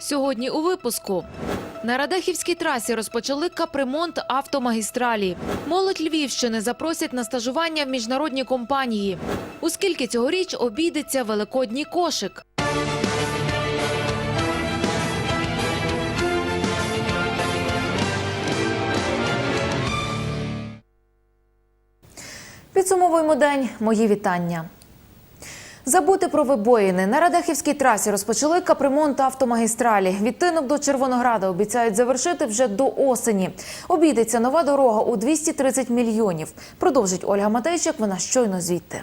Сьогодні у випуску на Радехівській трасі розпочали капремонт автомагістралі. Молодь Львівщини запросять на стажування в міжнародні компанії. У скільки цьогоріч обійдеться великодній кошик? Підсумовуємо день. Мої вітання. Забути про вибоїни на Радехівській трасі розпочали капремонт автомагістралі. Відтинок до Червонограда обіцяють завершити вже до осені. Обійдеться нова дорога у 230 мільйонів. Продовжить Ольга Матейчик. Вона щойно звідти.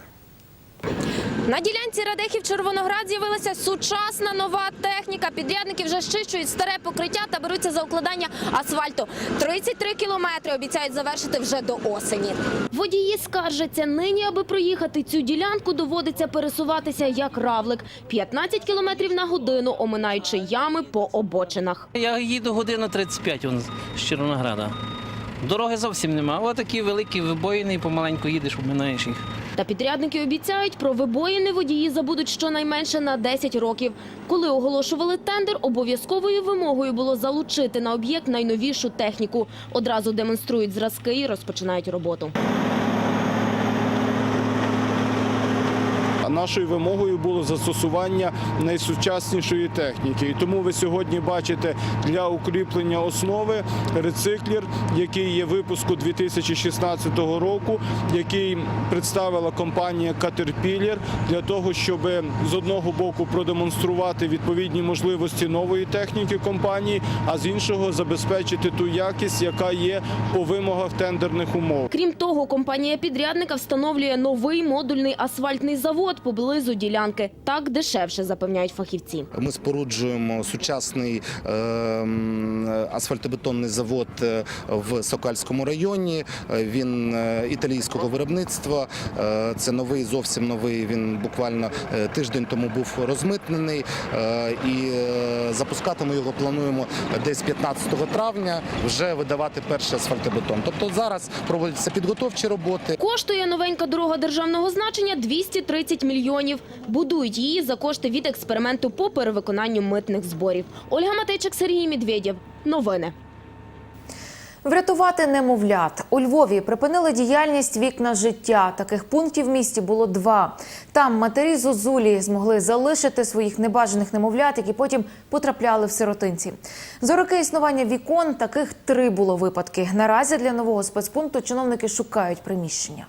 На ділянці Радехів Червоноград з'явилася сучасна нова техніка. Підрядники вже щищують старе покриття та беруться за укладання асфальту. 33 кілометри обіцяють завершити вже до осені. Водії скаржаться, нині, аби проїхати цю ділянку, доводиться пересуватися як равлик. 15 кілометрів на годину, оминаючи ями по обочинах. Я їду годину 35 он, з Червонограда. Дороги зовсім нема. Ось такі великі вибоїни і помаленьку їдеш, обминаєш їх. Та підрядники обіцяють, про вибоїни водії забудуть щонайменше на 10 років. Коли оголошували тендер, обов'язковою вимогою було залучити на об'єкт найновішу техніку. Одразу демонструють зразки і розпочинають роботу. Нашою вимогою було застосування найсучаснішої техніки. І тому ви сьогодні бачите для укріплення основи рециклер, який є випуску 2016 року, який представила компанія Caterpillar для того, щоб з одного боку продемонструвати відповідні можливості нової техніки компанії, а з іншого забезпечити ту якість, яка є по вимогах тендерних умов. Крім того, компанія підрядника встановлює новий модульний асфальтний завод поблизу ділянки. Так дешевше, запевняють фахівці. Ми споруджуємо сучасний е, асфальтобетонний завод е, в Сокальському районі. Е, Він е, італійського виробництва. Це новий, зовсім новий. Він буквально тиждень тому був розмитнений. І запускати ми його плануємо десь 15 травня вже видавати перший асфальтобетон. Тобто зараз проводяться підготовчі роботи. Коштує новенька дорога державного значення 230 мільйонів. Будують її за кошти від експерименту по перевиконанню митних зборів. Ольга Матейчик, Сергій Медведєв. Новини. Врятувати немовлят у Львові припинили діяльність вікна життя. Таких пунктів в місті було два. Там матері зозулі змогли залишити своїх небажаних немовлят, які потім потрапляли в сиротинці. За роки існування вікон таких три було випадки. Наразі для нового спецпункту чиновники шукають приміщення.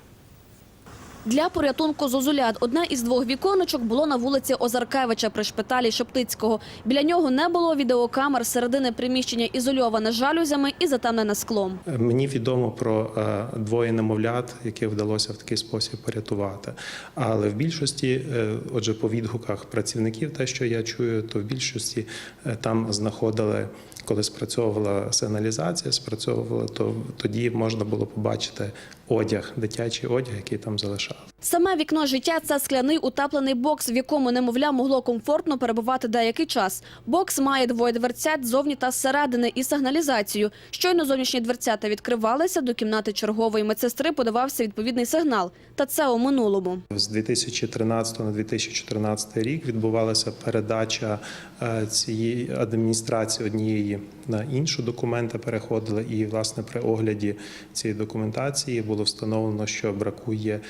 Для порятунку зозулят одне із двох віконечок було на вулиці Озаркевича при шпиталі Шептицького. Біля нього не було відеокамер, середини приміщення ізольоване жалюзями і затемнене склом. Мені відомо про е, двоє немовлят, яких вдалося в такий спосіб порятувати. Але в більшості, е, отже, по відгуках працівників, те, що я чую, то в більшості е, там знаходили, коли спрацьовувала сигналізація, спрацьовувала, то тоді можна було побачити одяг, дитячий одяг, який там залишав. Саме вікно життя це скляний утеплений бокс, в якому немовля могло комфортно перебувати деякий час. Бокс має двоє дверцят ззовні та зсередини і сигналізацію. Щойно зовнішні дверцята відкривалися, до кімнати чергової медсестри подавався відповідний сигнал. Та це у минулому. З 2013 на 2014 рік відбувалася передача е, цієї адміністрації однієї на інші документи переходили. І власне при огляді цієї документації було встановлено, що бракує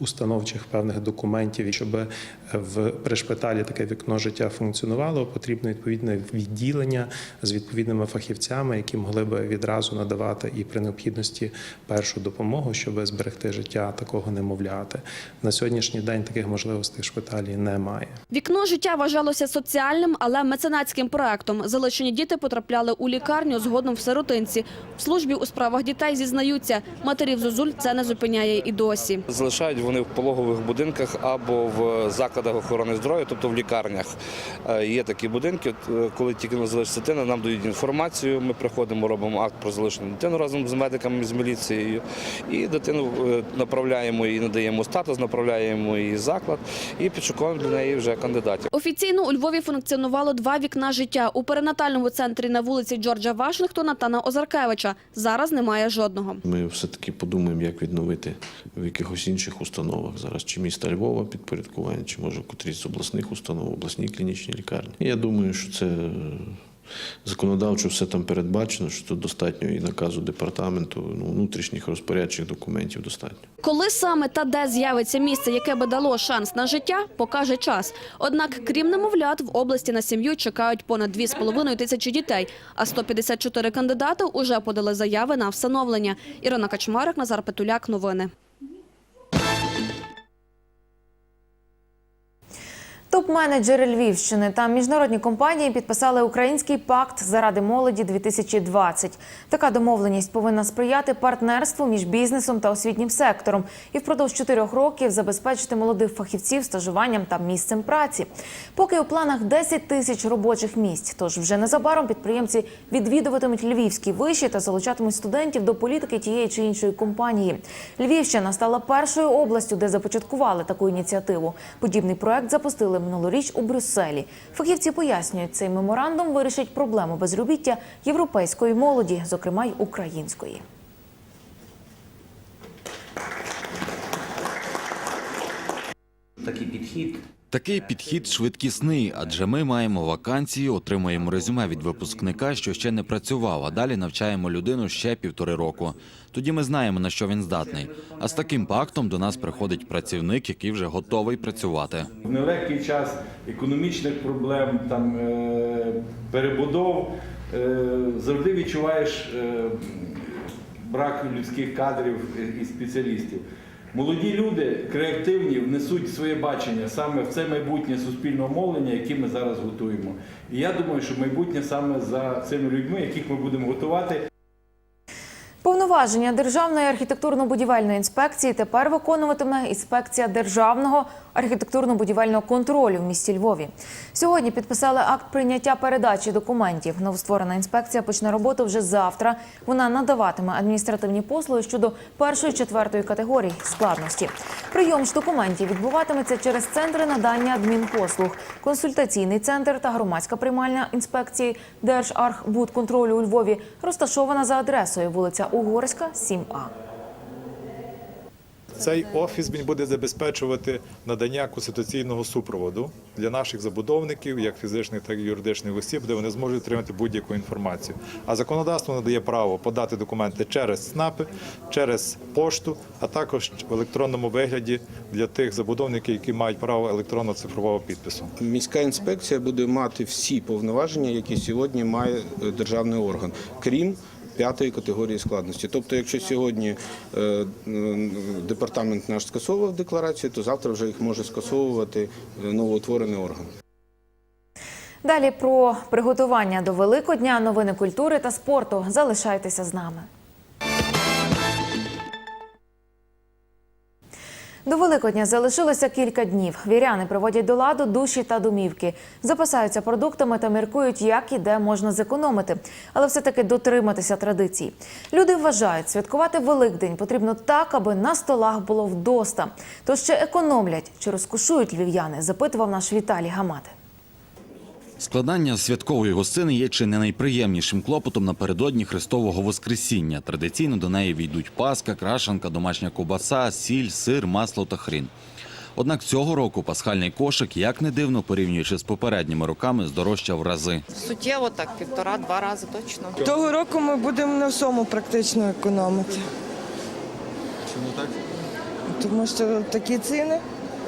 установчих певних документів. І щоб в при шпиталі таке вікно життя функціонувало, потрібно відповідне відділення з відповідними фахівцями, які могли би відразу надавати і при необхідності першу допомогу, щоб зберегти життя такого немовляти. На сьогоднішній день таких можливостей в шпиталі немає. Вікно життя вважалося соціальним, але меценатським проектом. Залишені діти потрапляли у лікарню згодом в сиротинці. В службі у справах дітей зізнаються, матерів зозуль це не зупиняє і досі. Залишають вони в пологових будинках або в закладах охорони здоров'я, тобто в лікарнях. Е, Є такі будинки, е, коли тільки не залишиться дитина, нам дають інформацію. Ми приходимо, робимо акт про залишену дитину разом з медиками, з міліцією. І дитину е, направляємо і надаємо статус, направляємо її заклад і підшукуємо для неї вже кандидатів. Офіційно у Львові функціонувало два вікна життя у перинатальному центрі на вулиці Джорджа Вашингтона та на Озаркевича. Зараз немає жодного. Ми все-таки подумаємо, як відновити в якихось інших установах. зараз, чи міста Львова підпорядкування, чи може в котрійсь з обласних установ, обласній клінічній лікарні. Я думаю, що це е, законодавчо все там передбачено, що тут достатньо і наказу департаменту, ну, внутрішніх розпорядчих документів достатньо. Коли саме та де з'явиться місце, яке би дало шанс на життя, покаже час. Однак, крім немовлят, в області на сім'ю чекають понад 2,5 тисячі дітей, а 154 кандидати уже подали заяви на встановлення. Ірина Качмарик, Назар Петуляк. Новини. Топ-менеджери Львівщини та міжнародні компанії підписали український пакт заради молоді 2020. Така домовленість повинна сприяти партнерству між бізнесом та освітнім сектором і впродовж чотирьох років забезпечити молодих фахівців стажуванням та місцем праці. Поки у планах 10 тисяч робочих місць. Тож вже незабаром підприємці відвідуватимуть львівські виші та залучатимуть студентів до політики тієї чи іншої компанії. Львівщина стала першою областю, де започаткували таку ініціативу. Подібний проект запустили минулоріч у Брюсселі. Фахівці пояснюють, цей меморандум вирішить проблему безробіття європейської молоді, зокрема й української. Такий підхід Такий підхід швидкісний, адже ми маємо вакансії, отримуємо резюме від випускника, що ще не працював, а далі навчаємо людину ще півтори року. Тоді ми знаємо на що він здатний. А з таким пактом до нас приходить працівник, який вже готовий працювати. В нелегкий час економічних проблем, там, е, перебудов е, завжди відчуваєш е, брак людських кадрів і спеціалістів. Молоді люди креативні внесуть своє бачення саме в це майбутнє суспільного мовлення, яке ми зараз готуємо. І я думаю, що майбутнє саме за цими людьми, яких ми будемо готувати. Повноваження Державної архітектурно-будівельної інспекції тепер виконуватиме інспекція державного архітектурно-будівельного контролю в місті Львові. Сьогодні підписали акт прийняття передачі документів. Новостворена інспекція почне роботу вже завтра. Вона надаватиме адміністративні послуги щодо першої четвертої категорій складності. Прийом ж документів відбуватиметься через центри надання адмінпослуг, консультаційний центр та громадська приймальня інспекції Держархбудконтролю у Львові розташована за адресою вулиця Угорська, 7А. Цей офіс він буде забезпечувати надання конституційного супроводу для наших забудовників, як фізичних, так і юридичних осіб, де вони зможуть отримати будь-яку інформацію. А законодавство надає право подати документи через СНАПи, через пошту, а також в електронному вигляді для тих забудовників, які мають право електронно-цифрового підпису. Міська інспекція буде мати всі повноваження, які сьогодні має державний орган, крім п'ятої категорії складності. Тобто, якщо сьогодні е, департамент наш скасовував декларацію, то завтра вже їх може скасовувати е, новоутворений орган. Далі про приготування до Великодня, новини культури та спорту. Залишайтеся з нами. До Великодня залишилося кілька днів. Віряни приводять до ладу душі та домівки, запасаються продуктами та міркують, як і де можна зекономити, але все-таки дотриматися традицій. Люди вважають, святкувати Великдень потрібно так, аби на столах було вдоста. То ще економлять чи розкошують львів'яни, запитував наш Віталій Гамати. Складання святкової гостини є чи не найприємнішим клопотом напередодні Христового Воскресіння. Традиційно до неї війдуть паска, крашанка, домашня ковбаса, сіль, сир, масло та хрін. Однак цього року пасхальний кошик, як не дивно, порівнюючи з попередніми роками, здорожчав в рази. Суттєво так, півтора-два рази точно. Того року ми будемо на всьому практично економити. Чому так? Тому що такі ціни,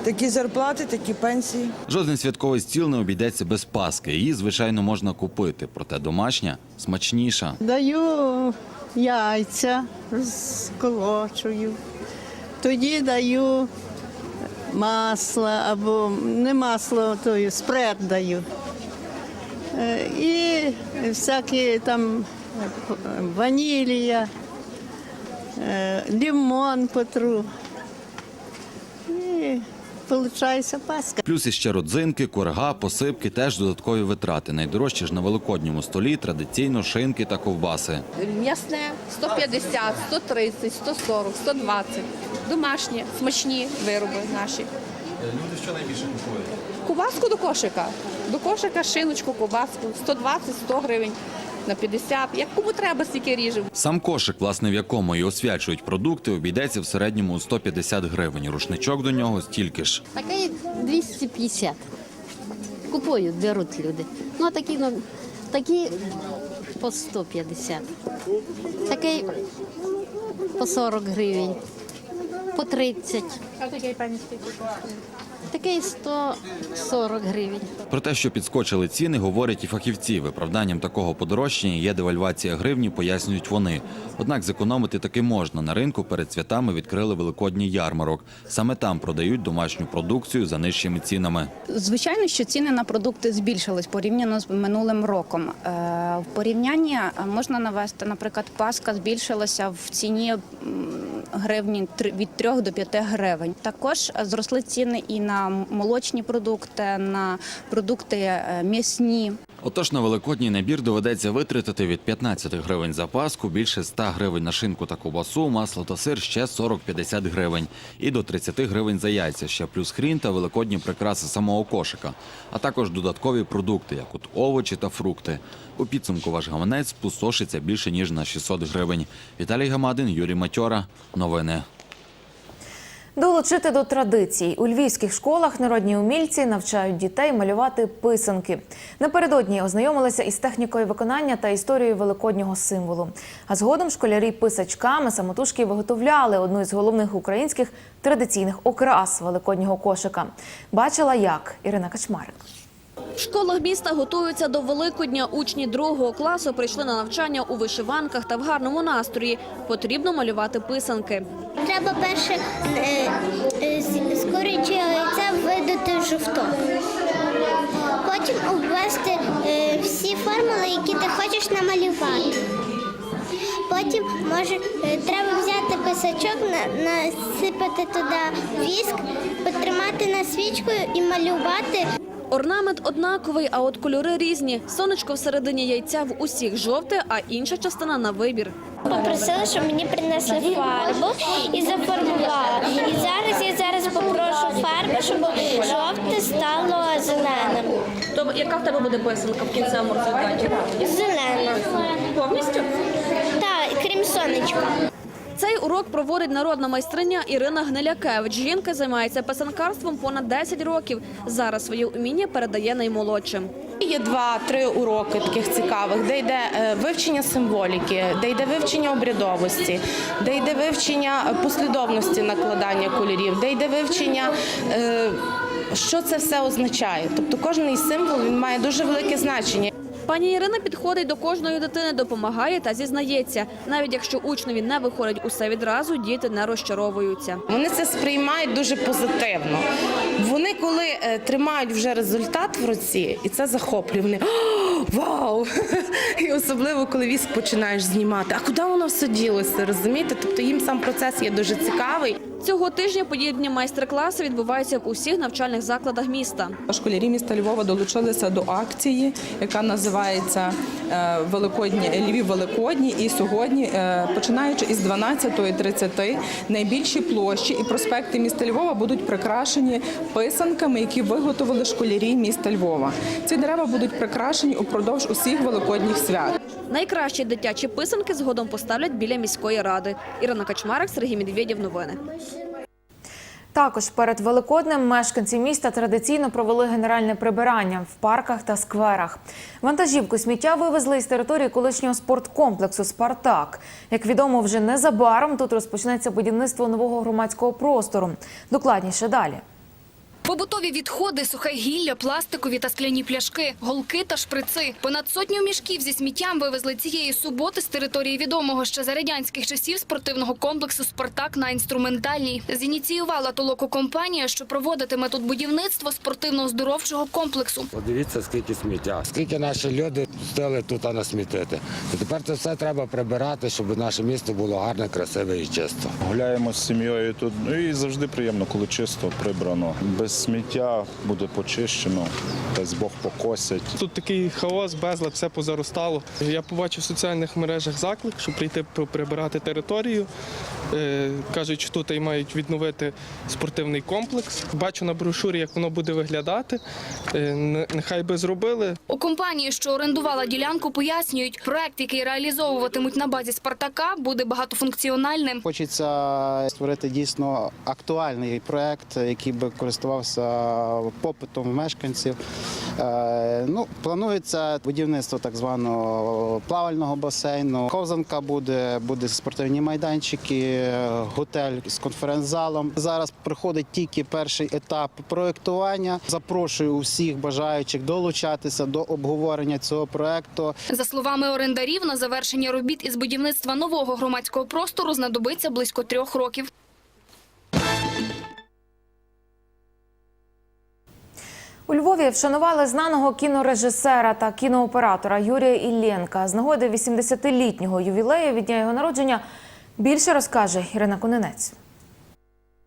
такі зарплати, такі пенсії. Жоден святковий стіл не обійдеться без паски. Її, звичайно, можна купити, проте домашня смачніша. Даю яйця, розколочую. Тоді даю масло або не масло, то спред даю. Е, І всякі там е, ванілія, е, лимон потру. Виходить паска. Плюс іще родзинки, курага, посипки теж додаткові витрати. Найдорожчі ж на великодньому столі традиційно шинки та ковбаси. М'ясне 150, 130, 140, 120. Домашні, смачні вироби наші. Люди що найбільше купують? Кубаску до кошика. До кошика, шиночку, кубаску. 120-100 гривень. На 50. Як кому треба, стільки ріжемо. Сам кошик, власне, в якому і освячують продукти, обійдеться в середньому у 150 гривень. Рушничок до нього стільки ж. Такий 250. Купують, беруть люди. Ну, а такі, ну, такі по 150. Такий по 40 гривень, по 30. А такий пані Такий 140 гривень. Про те, що підскочили ціни, говорять і фахівці. Виправданням такого подорожчання є девальвація гривні, пояснюють вони. Однак зекономити таки можна. На ринку перед святами відкрили великодній ярмарок. Саме там продають домашню продукцію за нижчими цінами. Звичайно, що ціни на продукти збільшились порівняно з минулим роком. Е, В порівнянні е, можна навести, наприклад, паска збільшилася в ціні гривні три- від 3 до 5 гривень. Також е, зросли ціни і на молочні продукти, на продукти е, м'ясні. Отож, на великодній набір доведеться витратити від 15 гривень за паску, більше 100 гривень на шинку та ковбасу, масло та сир ще 40-50 гривень. І до 30 гривень за яйця, ще плюс хрін та великодні прикраси самого кошика. А також додаткові продукти, як от овочі та фрукти. У підсумку ваш гаманець спустошиться більше, ніж на 600 гривень. Віталій Гамадин, Юрій Матьора. Новини. Долучити до традицій у львівських школах народні умільці навчають дітей малювати писанки. Напередодні ознайомилися із технікою виконання та історією великоднього символу. А згодом школярі писачками самотужки виготовляли одну із головних українських традиційних окрас великоднього кошика. Бачила як Ірина Качмарик. В школах міста готуються до Великодня. Учні другого класу прийшли на навчання у вишиванках та в гарному настрої. Потрібно малювати писанки. Треба перше е, е, з- курячого яйця видати жовток. Потім обвести е, всі формули, які ти хочеш намалювати. Потім може треба взяти писачок, насипати туди віск, потримати на свічкою і малювати. Орнамент однаковий, а от кольори різні. Сонечко всередині яйця в усіх жовте, а інша частина на вибір. Попросила, щоб мені принесли фарбу і зафарбувала. І зараз я зараз попрошу фарбу, щоб жовте стало зеленим. То яка в тебе буде писанка в кінцевому результаті? Зелена. Повністю? Так, крім сонечка. Цей урок проводить народна майстриня Ірина Гнилякевич. Жінка займається писанкарством понад 10 років. Зараз свої уміння передає наймолодшим. Є два-три уроки таких цікавих, де йде е, вивчення символіки, де йде вивчення обрядовості, де йде вивчення послідовності накладання кольорів, де йде вивчення. е, Що це все означає? Тобто кожен символ він має дуже велике значення. Пані Ірина підходить до кожної дитини, допомагає та зізнається. Навіть якщо учневі не виходить усе відразу, діти не розчаровуються. Вони це сприймають дуже позитивно. Вони, коли е, тримають вже результат в руці, і це захоплює, вони вау! І особливо, коли віск починаєш знімати. А куди воно все ділося? Розумієте? Тобто їм сам процес є дуже цікавий. Цього тижня подібні майстер-класи відбуваються в усіх навчальних закладах міста. Школярі міста Львова долучилися до акції, яка називається е, Великодні Львів Великодні. І сьогодні, е, починаючи із 12.30, найбільші площі і проспекти міста Львова будуть прикрашені писанками, які виготовили школярі міста Львова. Ці дерева будуть прикрашені упродовж усіх великодніх свят. Найкращі дитячі писанки згодом поставлять біля міської ради. Ірина Качмарик, Сергій Медведєв. Новини. Також перед Великоднем мешканці міста традиційно провели генеральне прибирання в парках та скверах. Вантажівку сміття вивезли із території колишнього спорткомплексу Спартак. Як відомо, вже незабаром тут розпочнеться будівництво нового громадського простору. Докладніше далі. Побутові відходи, сухе гілля, пластикові та скляні пляшки, голки та шприци. Понад сотню мішків зі сміттям вивезли цієї суботи з території відомого ще за радянських часів спортивного комплексу «Спартак» на інструментальній. Зініціювала толоку компанія, що проводитиме тут будівництво спортивно-оздоровчого комплексу. Подивіться, скільки сміття, скільки наші люди пустили тут насмітити. І тепер це все треба прибирати, щоб наше місто було гарне, красиве і чисто. Гуляємо з сім'єю тут. Ну і завжди приємно, коли чисто прибрано, без сміття буде почищено, дасть Бог покосять. Тут такий хаос, безлад, все позаростало. Я побачив в соціальних мережах заклик, щоб прийти прибирати територію. Е, Кажуть, що тут мають відновити спортивний комплекс. Бачу на брошурі, як воно буде виглядати. Е, Нехай би зробили. У компанії, що орендувала ділянку, пояснюють, проект, який реалізовуватимуть на базі Спартака, буде багатофункціональним. Хочеться створити дійсно актуальний проект, який би користувався попитом мешканців. Е, Ну, планується будівництво так званого плавального басейну. Ковзанка буде, буде спортивні майданчики, готель з конференц-залом. Зараз проходить тільки перший етап проєктування. Запрошую усіх бажаючих долучатися до обговорення цього проекту. За словами орендарів, на завершення робіт із будівництва нового громадського простору знадобиться близько трьох років. Львові вшанували знаного кінорежисера та кінооператора Юрія Іллєнка. З нагоди 80-літнього ювілею від дня його народження більше розкаже Ірина Конинець.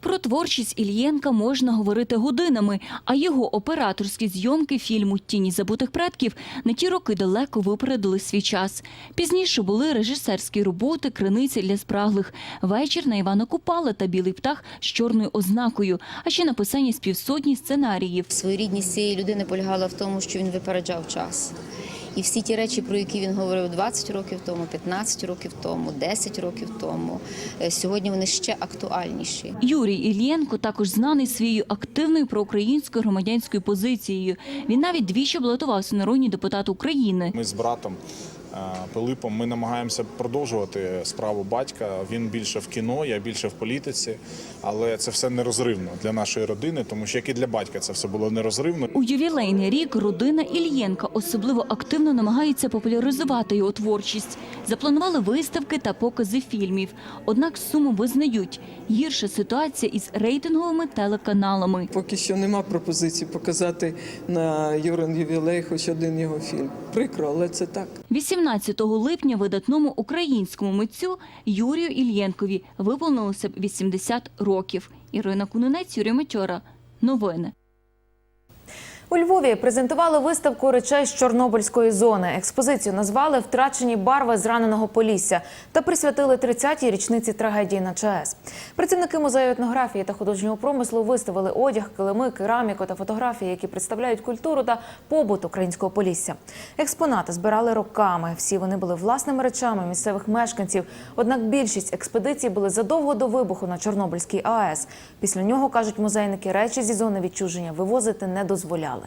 Про творчість Ільєнка можна говорити годинами, а його операторські зйомки фільму Тіні забутих предків на ті роки далеко випередили свій час. Пізніше були режисерські роботи Криниця для спраглих, вечір на Івана Купала та Білий птах з чорною ознакою, а ще написані з півсотні сценаріїв. Своєрідність цієї людини полягала в тому, що він випереджав час. І всі ті речі, про які він говорив 20 років тому, 15 років тому, 10 років тому, е, сьогодні вони ще актуальніші. Юрій Ільєнко також знаний своєю активною проукраїнською громадянською позицією. Він навіть двічі балотувався на народні депутат України. Ми з братом Пилипом ми намагаємося продовжувати справу батька. Він більше в кіно, я більше в політиці, але це все нерозривно для нашої родини, тому що як і для батька це все було нерозривно. У ювілейний рік родина Ільєнка особливо активно намагається популяризувати його творчість. Запланували виставки та покази фільмів. Однак суму визнають гірша ситуація із рейтинговими телеканалами. Поки що нема пропозиції показати на Юрин ювілей хоч один його фільм. Прикро, але це так. 18 липня видатному українському митцю Юрію Ільєнкові виповнилося б 80 років. Ірина Кунинець, Юрій Мечора. Новини. У Львові презентували виставку речей з Чорнобильської зони. Експозицію назвали Втрачені барви зраненого Полісся та присвятили 30-й річниці трагедії на ЧАЕС. Працівники музею етнографії та художнього промислу виставили одяг, килими, кераміку та фотографії, які представляють культуру та побут українського Полісся. Експонати збирали роками. Всі вони були власними речами місцевих мешканців. Однак більшість експедицій були задовго до вибуху на Чорнобильській АЕС. Після нього кажуть музейники, речі зі зони відчуження вивозити не дозволяли.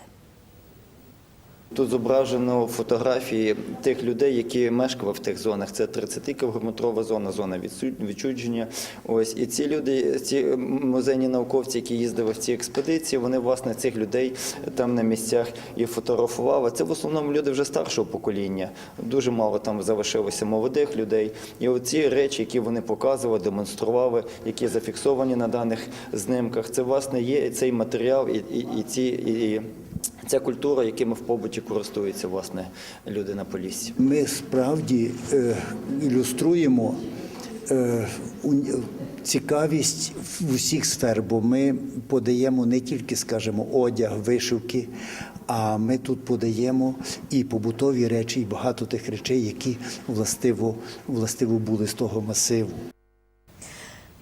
Тут зображено фотографії тих людей, які мешкали в тих зонах. Це 30-кілометрова зона, зона відсу- відчудження. Ось і ці люди, ці музейні науковці, які їздили в ці експедиції, вони власне цих людей там на місцях і фотографували. Це в основному люди вже старшого покоління. Дуже мало там залишилося молодих людей. І оці речі, які вони показували, демонстрували, які зафіксовані на даних знимках, це власне є цей матеріал і, і, і ці. І, Ця культура, якими в побуті користуються власне люди на Поліссі. Ми справді е, ілюструємо е, уні- цікавість в усіх сфер, бо ми подаємо не тільки, скажімо, одяг, вишивки, а ми тут подаємо і побутові речі, і багато тих речей, які властиво, властиво були з того масиву.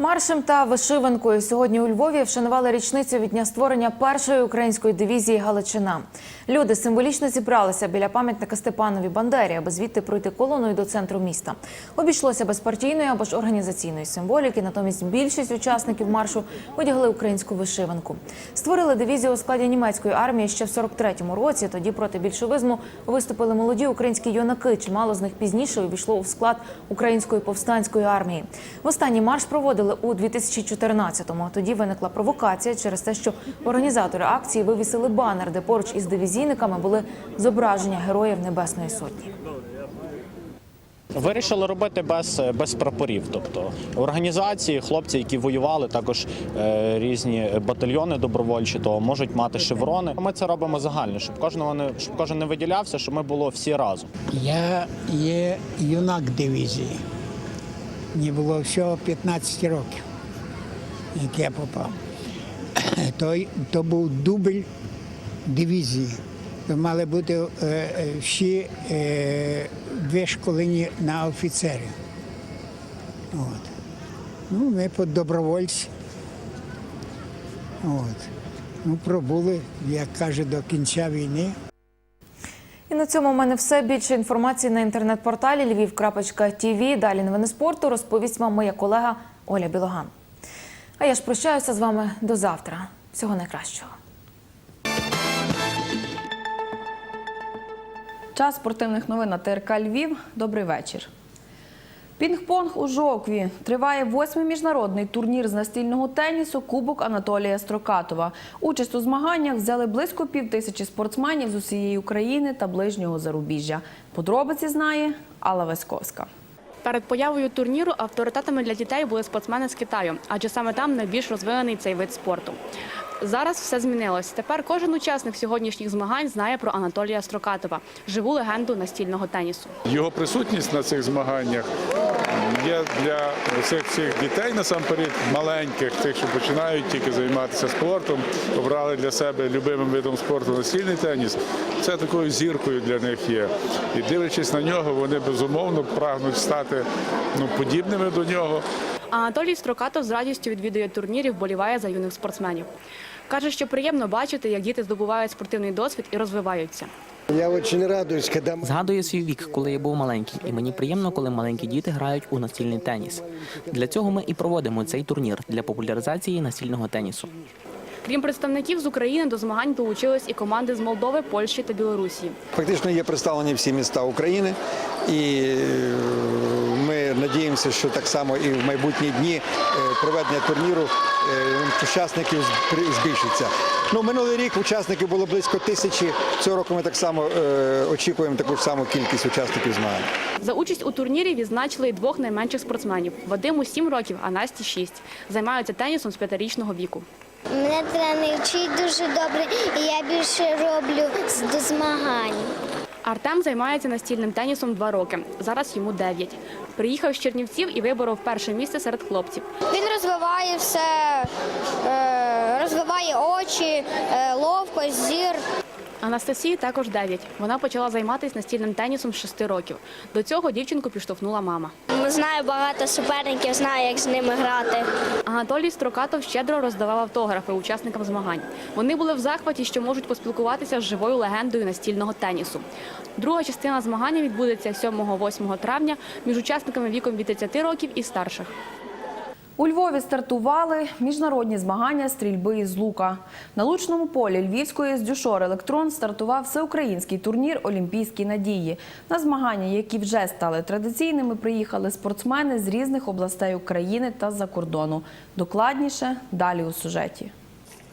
Маршем та вишиванкою сьогодні у Львові вшанували річницю від дня створення першої української дивізії Галичина. Люди символічно зібралися біля пам'ятника Степанові Бандері, аби звідти пройти колоною до центру міста. Обійшлося без партійної або ж організаційної символіки. Натомість більшість учасників маршу одягли українську вишиванку. Створили дивізію у складі німецької армії ще в 43-му році. Тоді проти більшовизму виступили молоді українські юнаки. Чимало з них пізніше увійшло у склад української повстанської армії. В останній марш проводили у 2014-му. Тоді виникла провокація через те, що організатори акції вивісили банер, де поруч із дивізійниками були зображення героїв Небесної Сотні. Вирішили робити без, без прапорів. Тобто організації, хлопці, які воювали, також е, різні батальйони добровольчі, то можуть мати шеврони. Ми це робимо загально, щоб кожного не щоб кожен не виділявся, щоб ми було всі разом. Я є юнак дивізії. Мені було всього 15 років, як я попав. то, то був дубль дивізії. То мали бути е, е, всі е, вишколені на офіцерів. От. Ну, ми по добровольці. От. Ну, пробули, як каже, до кінця війни. І на цьому в мене все. Більше інформації на інтернет-порталі львів.тв. Далі новини спорту розповість вам моя колега Оля Білоган. А я ж прощаюся з вами до завтра. Всього найкращого. Час спортивних новин на ТРК Львів. Добрий вечір. Пінг-понг у Жокві. Триває восьмий міжнародний турнір з настільного тенісу Кубок Анатолія Строкатова. Участь у змаганнях взяли близько пів тисячі спортсменів з усієї України та ближнього зарубіжжя. Подробиці знає Алла Веськовська. Перед появою турніру авторитетами для дітей були спортсмени з Китаю, адже саме там найбільш розвинений цей вид спорту. Зараз все змінилось. Тепер кожен учасник сьогоднішніх змагань знає про Анатолія Строкатова, живу легенду настільного тенісу. Його присутність на цих змаганнях є для всіх цих дітей насамперед маленьких, тих, що починають тільки займатися спортом, обрали для себе любимим видом спорту настільний теніс. Це такою зіркою для них є. І дивлячись на нього, вони безумовно прагнуть стати ну, подібними до нього. Анатолій Строкатов з радістю відвідує турнір і вболіває за юних спортсменів. Каже, що приємно бачити, як діти здобувають спортивний досвід і розвиваються. Я очень радуюсь, когда мы... Згадую свій вік, коли я був маленький, і мені приємно, коли маленькі діти грають у настільний теніс. Для цього ми і проводимо цей турнір для популяризації настільного тенісу. Крім представників з України, до змагань долучились і команди з Молдови, Польщі та Білорусі. Фактично є представлені всі міста України, і е, ми надіємося, що так само і в майбутні дні е, проведення турніру е, учасників збільшиться. Ну, минулий рік учасників було близько тисячі. Цього року ми так само е, очікуємо таку ж саму кількість учасників змагань. За участь у турнірі відзначили і двох найменших спортсменів. Вадиму 7 років, а Насті 6. Займаються тенісом з п'ятирічного віку. Мене тренер вчить дуже добре, і я більше роблю до змагань. Артем займається настільним тенісом два роки. Зараз йому дев'ять. Приїхав з Чернівців і виборов перше місце серед хлопців. Він розвиває все, е, розвиває очі, е, ловкость, зір. Анастасії також 9. Вона почала займатися настільним тенісом з 6 років. До цього дівчинку підштовхнула мама. Знаю багато суперників, знаю, як з ними грати. Анатолій Строкатов щедро роздавав автографи учасникам змагань. Вони були в захваті, що можуть поспілкуватися з живою легендою настільного тенісу. Друга частина змагання відбудеться 7-8 травня між учасниками віком від 30 років і старших. У Львові стартували міжнародні змагання стрільби із лука. На лучному полі Львівської з Дюшор Електрон стартував всеукраїнський турнір Олімпійські надії. На змагання, які вже стали традиційними, приїхали спортсмени з різних областей України та з-за кордону. Докладніше далі у сюжеті.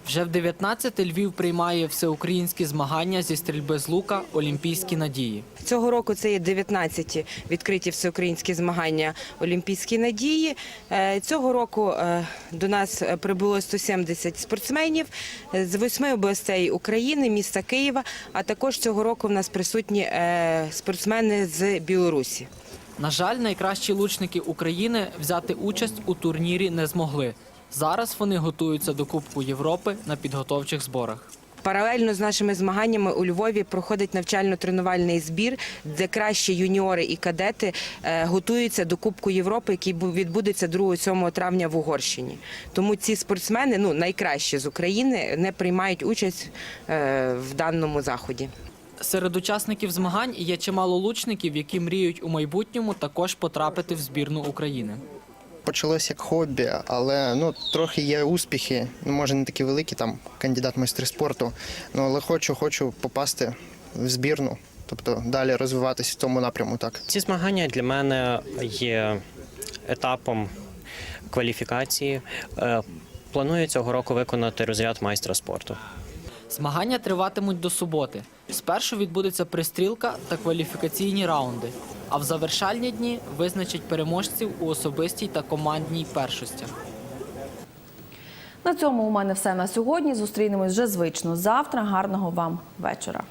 Вже в 19 Львів приймає всеукраїнські змагання зі стрільби з лука Олімпійські надії. Цього року це є 19 відкриті всеукраїнські змагання Олімпійські надії. Е, Цього року е, до нас прибуло 170 спортсменів з восьми областей України, міста Києва. А також цього року в нас присутні е, спортсмени з Білорусі. На жаль, найкращі лучники України взяти участь у турнірі не змогли. Зараз вони готуються до Кубку Європи на підготовчих зборах. Паралельно з нашими змаганнями у Львові проходить навчально-тренувальний збір, де кращі юніори і кадети е, готуються до Кубку Європи, який бу- відбудеться 2-7 травня в Угорщині. Тому ці спортсмени, ну найкращі з України, не приймають участь е, в даному заході. Серед учасників змагань є чимало лучників, які мріють у майбутньому також потрапити в збірну України. Почалось як хобі, але ну трохи є успіхи. Ну може не такі великі, там кандидат майстри спорту. Ну але хочу, хочу попасти в збірну, тобто далі розвиватися в тому напряму. Так Ці змагання для мене є етапом кваліфікації. Е, Планую цього року виконати розряд майстра спорту. Змагання триватимуть до суботи. Спершу відбудеться пристрілка та кваліфікаційні раунди, а в завершальні дні визначать переможців у особистій та командній першостях. На цьому у мене все на сьогодні. Зустрінемось вже звично завтра. Гарного вам вечора.